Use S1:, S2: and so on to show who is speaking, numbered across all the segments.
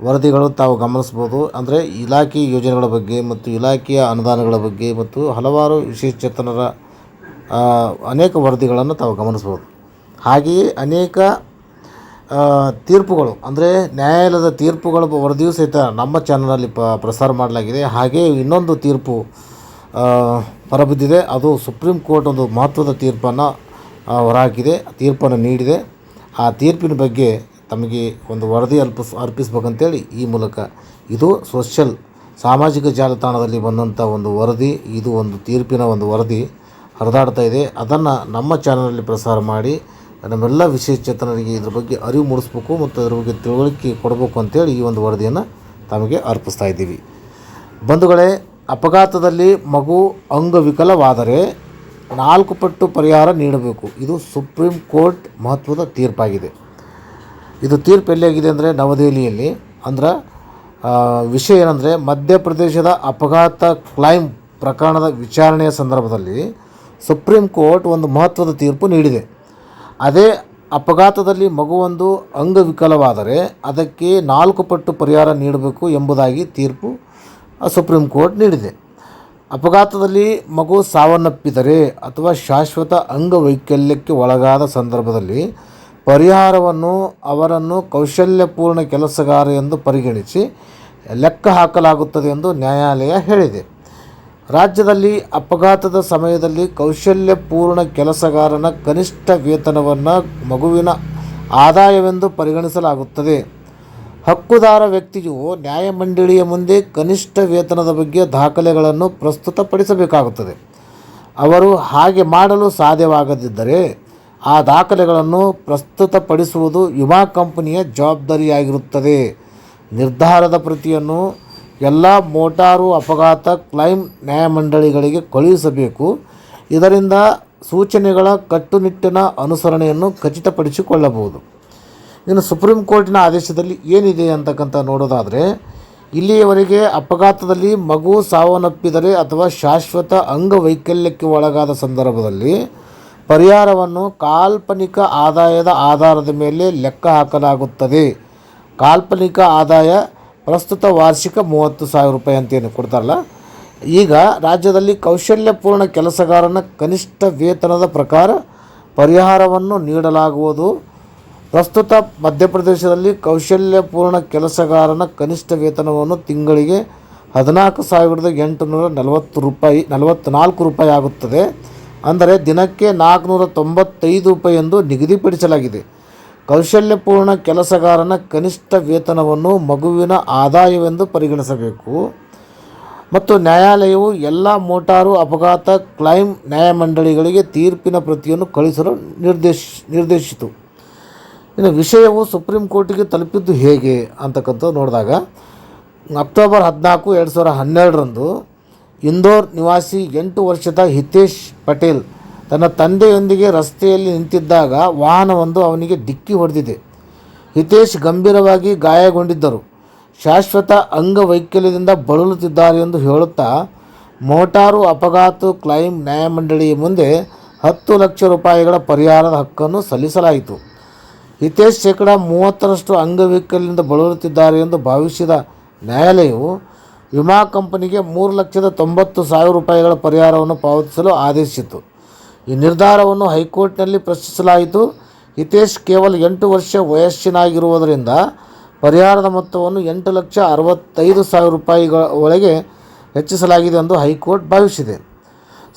S1: ವರದಿಗಳು ತಾವು ಗಮನಿಸ್ಬೋದು ಅಂದರೆ ಇಲಾಖೆ ಯೋಜನೆಗಳ ಬಗ್ಗೆ ಮತ್ತು ಇಲಾಖೆಯ ಅನುದಾನಗಳ ಬಗ್ಗೆ ಮತ್ತು ಹಲವಾರು ವಿಶೇಷಚೇತನರ ಆ, ಅನೇಕ ವರದಿಗಳನ್ನು ತಾವು ಗಮನಿಸ್ಬೋದು ಹಾಗೆಯೇ ಅನೇಕ ತೀರ್ಪುಗಳು ಅಂದರೆ ನ್ಯಾಯಾಲಯದ ತೀರ್ಪುಗಳ ವರದಿಯೂ ಸಹಿತ ನಮ್ಮ ಚಾನಲಲ್ಲಿ ಪ ಪ್ರಸಾರ ಮಾಡಲಾಗಿದೆ. ಹಾಗೆ ಇನ್ನೊಂದು ತೀರ್ಪು ಹೊರಬಿದ್ದಿದೆ. ಅದು ಸುಪ್ರೀಂ ಕೋರ್ಟ್ ಒಂದು ಮಹತ್ವದ ತೀರ್ಪನ್ನು ಹೊರಹಾಕಿದೆ ತೀರ್ಪನ್ನು ನೀಡಿದೆ. ಆ ತೀರ್ಪಿನ ಬಗ್ಗೆ ತಮಗೆ ಒಂದು ವರದಿ ಅರ್ಪಿಸ್ ಅರ್ಪಿಸ್ಬೇಕಂತೇಳಿ ಈ ಮೂಲಕ ಇದು ಸೋಷಲ್ ಸಾಮಾಜಿಕ ಜಾಲತಾಣದಲ್ಲಿ ಬಂದಂಥ ಒಂದು ವರದಿ, ಇದು ಒಂದು ತೀರ್ಪಿನ ಒಂದು ವರದಿ ಹರಿದಾಡ್ತಾ ಇದೆ. ಅದನ್ನು ನಮ್ಮ ಚಾನಲಲ್ಲಿ ಪ್ರಸಾರ ಮಾಡಿ, ನಮ್ಮೆಲ್ಲ ವಿಶೇಷಚೇತನರಿಗೆ ಇದ್ರ ಬಗ್ಗೆ ಅರಿವು ಮೂಡಿಸ್ಬೇಕು ಮತ್ತು ಅದ್ರ ಬಗ್ಗೆ ತಿಳುವಳಿಕೆ ಕೊಡಬೇಕು ಅಂತೇಳಿ ಈ ಒಂದು ವರದಿಯನ್ನು ತಮಗೆ ಅರ್ಪಿಸ್ತಾ ಇದ್ದೀವಿ. ಬಂಧುಗಳೇ, ಅಪಘಾತದಲ್ಲಿ ಮಗು ಅಂಗವಿಕಲವಾದರೆ ನಾಲ್ಕು ಪಟ್ಟು ಪರಿಹಾರ ನೀಡಬೇಕು. ಇದು ಸುಪ್ರೀಂ ಕೋರ್ಟ್ ಮಹತ್ವದ ತೀರ್ಪಾಗಿದೆ. ಇದು ತೀರ್ಪು ಎಲ್ಲಿಯಾಗಿದೆ ಅಂದರೆ ನವದೆಹಲಿಯಲ್ಲಿ. ಅಂದ್ರೆ ವಿಷಯ ಏನಂದರೆ ಮಧ್ಯಪ್ರದೇಶದ ಅಪಘಾತ ಕ್ಲೈಮ್ ಪ್ರಕರಣದ ವಿಚಾರಣೆಯ ಸಂದರ್ಭದಲ್ಲಿ ಸುಪ್ರೀಂ ಕೋರ್ಟ್ ಒಂದು ಮಹತ್ವದ ತೀರ್ಪು ನೀಡಿದೆ. ಅದೇ ಅಪಘಾತದಲ್ಲಿ ಮಗುವೊಂದು ಅಂಗವಿಕಲವಾದರೆ ಅದಕ್ಕೆ ನಾಲ್ಕು ಪಟ್ಟು ಪರಿಹಾರ ನೀಡಬೇಕು ಎಂಬುದಾಗಿ ತೀರ್ಪು ಸುಪ್ರೀಂ ಕೋರ್ಟ್ ನೀಡಿದೆ. ಅಪಘಾತದಲ್ಲಿ ಮಗು ಸಾವನ್ನಪ್ಪಿದರೆ ಅಥವಾ ಶಾಶ್ವತ ಅಂಗವೈಕಲ್ಯಕ್ಕೆ ಒಳಗಾದ ಸಂದರ್ಭದಲ್ಲಿ ಪರಿಹಾರವನ್ನು ಅವರನ್ನು ಕೌಶಲ್ಯಪೂರ್ಣ ಕೆಲಸಗಾರ ಎಂದು ಪರಿಗಣಿಸಿ ಲೆಕ್ಕ ಹಾಕಲಾಗುತ್ತದೆ ಎಂದು ನ್ಯಾಯಾಲಯ ಹೇಳಿದೆ. ರಾಜ್ಯದಲ್ಲಿ ಅಪಘಾತದ ಸಮಯದಲ್ಲಿ ಕೌಶಲ್ಯಪೂರ್ಣ ಕೆಲಸಗಾರನ ಕನಿಷ್ಠ ವೇತನವನ್ನು ಮಗುವಿನ ಆದಾಯವೆಂದು ಪರಿಗಣಿಸಲಾಗುತ್ತದೆ. ಹಕ್ಕುದಾರ ವ್ಯಕ್ತಿಯು ನ್ಯಾಯಮಂಡಳಿಯ ಮುಂದೆ ಕನಿಷ್ಠ ವೇತನದ ಬಗ್ಗೆ ದಾಖಲೆಗಳನ್ನು ಪ್ರಸ್ತುತಪಡಿಸಬೇಕಾಗುತ್ತದೆ. ಅವರು ಹಾಗೆ ಮಾಡಲು ಸಾಧ್ಯವಾಗದಿದ್ದರೆ ಆ ದಾಖಲೆಗಳನ್ನು ಪ್ರಸ್ತುತಪಡಿಸುವುದು ವಿಮಾ ಕಂಪನಿಯ ಜವಾಬ್ದಾರಿಯಾಗಿರುತ್ತದೆ. ನಿರ್ಧಾರದ ಪ್ರತಿಯನ್ನು ಎಲ್ಲ ಮೋಟಾರು ಅಪಘಾತ ಕ್ಲೈಮ್ ನ್ಯಾಯಮಂಡಳಿಗಳಿಗೆ ಕಳುಹಿಸಬೇಕು. ಇದರಿಂದ ಸೂಚನೆಗಳ ಕಟ್ಟುನಿಟ್ಟಿನ ಅನುಸರಣೆಯನ್ನು ಖಚಿತಪಡಿಸಿಕೊಳ್ಳಬಹುದು. ಇನ್ನು ಸುಪ್ರೀಂ ಕೋರ್ಟಿನ ಆದೇಶದಲ್ಲಿ ಏನಿದೆ ಅಂತಕ್ಕಂಥ ನೋಡೋದಾದರೆ, ಇಲ್ಲಿಯವರೆಗೆ ಅಪಘಾತದಲ್ಲಿ ಮಗು ಸಾವನ್ನಪ್ಪಿದರೆ ಅಥವಾ ಶಾಶ್ವತ ಅಂಗವೈಕಲ್ಯಕ್ಕೆ ಒಳಗಾದ ಸಂದರ್ಭದಲ್ಲಿ ಪರಿಹಾರವನ್ನು ಕಾಲ್ಪನಿಕ ಆದಾಯದ ಆಧಾರದ ಮೇಲೆ ಲೆಕ್ಕ ಹಾಕಲಾಗುತ್ತದೆ. ಕಾಲ್ಪನಿಕ ಆದಾಯ ಪ್ರಸ್ತುತ ವಾರ್ಷಿಕ ಮೂವತ್ತು ಸಾವಿರ ರೂಪಾಯಿ ಅಂತೇನು ಕೊಡ್ತಾರಲ್ಲ? ಈಗ ರಾಜ್ಯದಲ್ಲಿ ಕೌಶಲ್ಯಪೂರ್ಣ ಕೆಲಸಗಾರನ ಕನಿಷ್ಠ ವೇತನದ ಪ್ರಕಾರ ಪರಿಹಾರವನ್ನು ನೀಡಲಾಗುವುದು. ಪ್ರಸ್ತುತ ಮಧ್ಯಪ್ರದೇಶದಲ್ಲಿ ಕೌಶಲ್ಯಪೂರ್ಣ ಕೆಲಸಗಾರನ ಕನಿಷ್ಠ ವೇತನವನ್ನು ತಿಂಗಳಿಗೆ ಹದಿನಾಲ್ಕು ಸಾವಿರದ ಎಂಟುನೂರ ನಲವತ್ತು ರೂಪಾಯಿ ನಲವತ್ತ್ನಾಲ್ಕು ರೂಪಾಯಿ ಆಗುತ್ತದೆ. ಅಂದರೆ ದಿನಕ್ಕೆ ನಾಲ್ಕುನೂರ ತೊಂಬತ್ತೈದು ರೂಪಾಯಿ ಎಂದು ನಿಗದಿಪಡಿಸಲಾಗಿದೆ. ಕೌಶಲ್ಯಪೂರ್ಣ ಕೆಲಸಗಾರನ ಕನಿಷ್ಠ ವೇತನವನ್ನು ಮಗುವಿನ ಆದಾಯವೆಂದು ಪರಿಗಣಿಸಬೇಕು. ಮತ್ತು ನ್ಯಾಯಾಲಯವು ಎಲ್ಲ ಮೋಟಾರು ಅಪಘಾತ ಕ್ಲೈಮ್ ನ್ಯಾಯಮಂಡಳಿಗಳಿಗೆ ತೀರ್ಪಿನ ಪ್ರತಿಯನ್ನು ಕಳಿಸಲು ನಿರ್ದೇಶ, ನಿರ್ದೇಶಿಸಿತು. ಇನ್ನು ವಿಷಯವು ಸುಪ್ರೀಂ ಕೋರ್ಟಿಗೆ ತಲುಪಿದ್ದು ಹೇಗೆ ಅಂತಕ್ಕಂಥದ್ದು ನೋಡಿದಾಗ, ಅಕ್ಟೋಬರ್ ಹದಿನಾಲ್ಕು, ಎರಡು ಸಾವಿರ ಹನ್ನೆರಡರಂದು ಇಂದೋರ್ ನಿವಾಸಿ ಎಂಟು ವರ್ಷದ ಹಿತೇಶ್ ಪಟೇಲ್ ತನ್ನ ತಂದೆಯೊಂದಿಗೆ ರಸ್ತೆಯಲ್ಲಿ ನಿಂತಿದ್ದಾಗ ವಾಹನವೊಂದು ಅವನಿಗೆ ಡಿಕ್ಕಿ ಹೊಡೆದಿದೆ. ಹಿತೇಶ್ ಗಂಭೀರವಾಗಿ ಗಾಯಗೊಂಡಿದ್ದರು. ಶಾಶ್ವತ ಅಂಗವೈಕಲ್ಯದಿಂದ ಬಳಲುತ್ತಿದ್ದಾರೆ ಎಂದು ಹೇಳುತ್ತಾ, ಮೋಟಾರು ಅಪಘಾತ ಕ್ಲೈಮ್ ನ್ಯಾಯಮಂಡಳಿಯ ಮುಂದೆ ಹತ್ತು ಲಕ್ಷ ರೂಪಾಯಿಗಳ ಪರಿಹಾರದ ಹಕ್ಕನ್ನು ಸಲ್ಲಿಸಲಾಯಿತು. ಹಿತೇಶ್ ಶೇಕಡ ಮೂವತ್ತರಷ್ಟು ಅಂಗವೈಕಲ್ಯದಿಂದ ಬಳಲುತ್ತಿದ್ದಾರೆ ಎಂದು ಭಾವಿಸಿದ ನ್ಯಾಯಾಲಯವು ವಿಮಾ ಕಂಪನಿಗೆ ಮೂರು ಲಕ್ಷದ ತೊಂಬತ್ತು ಸಾವಿರ ರೂಪಾಯಿಗಳ ಪರಿಹಾರವನ್ನು ಪಾವತಿಸಲು ಆದೇಶಿಸಿತು ಈ ನಿರ್ಧಾರವನ್ನು ಹೈಕೋರ್ಟ್ನಲ್ಲಿ ಪ್ರಶ್ನಿಸಲಾಯಿತು. ಹಿತೇಶ್ ಕೇವಲ ಎಂಟು ವರ್ಷ ವಯಸ್ಸಿನಾಗಿರುವುದರಿಂದ ಪರಿಹಾರದ ಮೊತ್ತವನ್ನು ಎಂಟು ಲಕ್ಷ ಅರವತ್ತೈದು ಸಾವಿರ ರೂಪಾಯಿಗಳ ಒಳಗೆ ಹೆಚ್ಚಿಸಲಾಗಿದೆ ಎಂದು ಹೈಕೋರ್ಟ್ ಭಾವಿಸಿದೆ.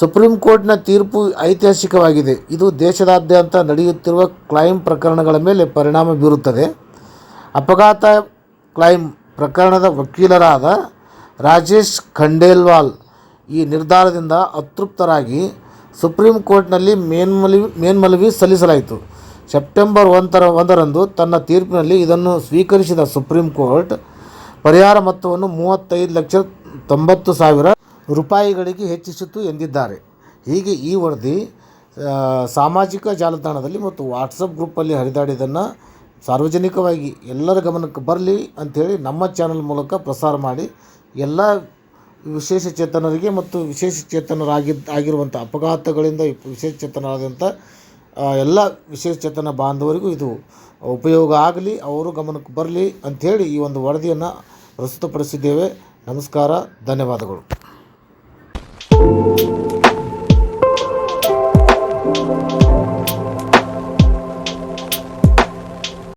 S1: ಸುಪ್ರೀಂ ಕೋರ್ಟ್ನ ತೀರ್ಪು ಐತಿಹಾಸಿಕವಾಗಿದೆ. ಇದು ದೇಶದಾದ್ಯಂತ ನಡೆಯುತ್ತಿರುವ ಕ್ಲೈಮ್ ಪ್ರಕರಣಗಳ ಮೇಲೆ ಪರಿಣಾಮ ಬೀರುತ್ತದೆ. ಅಪಘಾತ ಕ್ಲೈಮ್ ಪ್ರಕರಣದ ವಕೀಲರಾದ ರಾಜೇಶ್ ಖಂಡೇಲ್ವಾಲ್ ಈ ನಿರ್ಧಾರದಿಂದ ಅತೃಪ್ತರಾಗಿ ಸುಪ್ರೀಂ ಕೋರ್ಟ್ನಲ್ಲಿ ಮೇನ್ಮಲವಿ ಮೇನ್ಮಲವಿ ಸಲ್ಲಿಸಲಾಯಿತು. ಸೆಪ್ಟೆಂಬರ್ ಒಂದರ, ಒಂದರಂದು ತನ್ನ ತೀರ್ಪಿನಲ್ಲಿ ಇದನ್ನು ಸ್ವೀಕರಿಸಿದ ಸುಪ್ರೀಂ ಕೋರ್ಟ್ ಪರಿಹಾರ ಮೊತ್ತವನ್ನು ಮೂವತ್ತೈದು ಲಕ್ಷ ತೊಂಬತ್ತು ಸಾವಿರ ರೂಪಾಯಿಗಳಿಗೆ ಹೆಚ್ಚಿಸಿತು ಎಂದಿದ್ದಾರೆ. ಹೀಗೆ ಈ ವರದಿ ಸಾಮಾಜಿಕ ಜಾಲತಾಣದಲ್ಲಿ ಮತ್ತು ವಾಟ್ಸಪ್ ಗ್ರೂಪಲ್ಲಿ ಹರಿದಾಡಿದ್ದನ್ನು ಸಾರ್ವಜನಿಕವಾಗಿ ಎಲ್ಲರ ಗಮನಕ್ಕೆ ಬರಲಿ ಅಂಥೇಳಿ ನಮ್ಮ ಚಾನಲ್ ಮೂಲಕ ಪ್ರಸಾರ ಮಾಡಿ ಎಲ್ಲ ವಿಶೇಷ ಚೇತನರಿಗೆ ಮತ್ತು ವಿಶೇಷ ಚೇತನರಾಗಿದ್ದ ಆಗಿರುವಂಥ ಅಪಘಾತಗಳಿಂದ ವಿಶೇಷ ಚೇತನರಾದಂಥ ಎಲ್ಲ ವಿಶೇಷ ಚೇತನ ಬಾಂಧವರಿಗೂ ಇದು ಉಪಯೋಗ ಆಗಲಿ, ಅವರು ಗಮನಕ್ಕೆ ಬರಲಿ ಅಂಥೇಳಿ ಈ ಒಂದು ವರದಿಯನ್ನು ಪ್ರಸ್ತುತಪಡಿಸಿದ್ದೇವೆ. ನಮಸ್ಕಾರ, ಧನ್ಯವಾದಗಳು.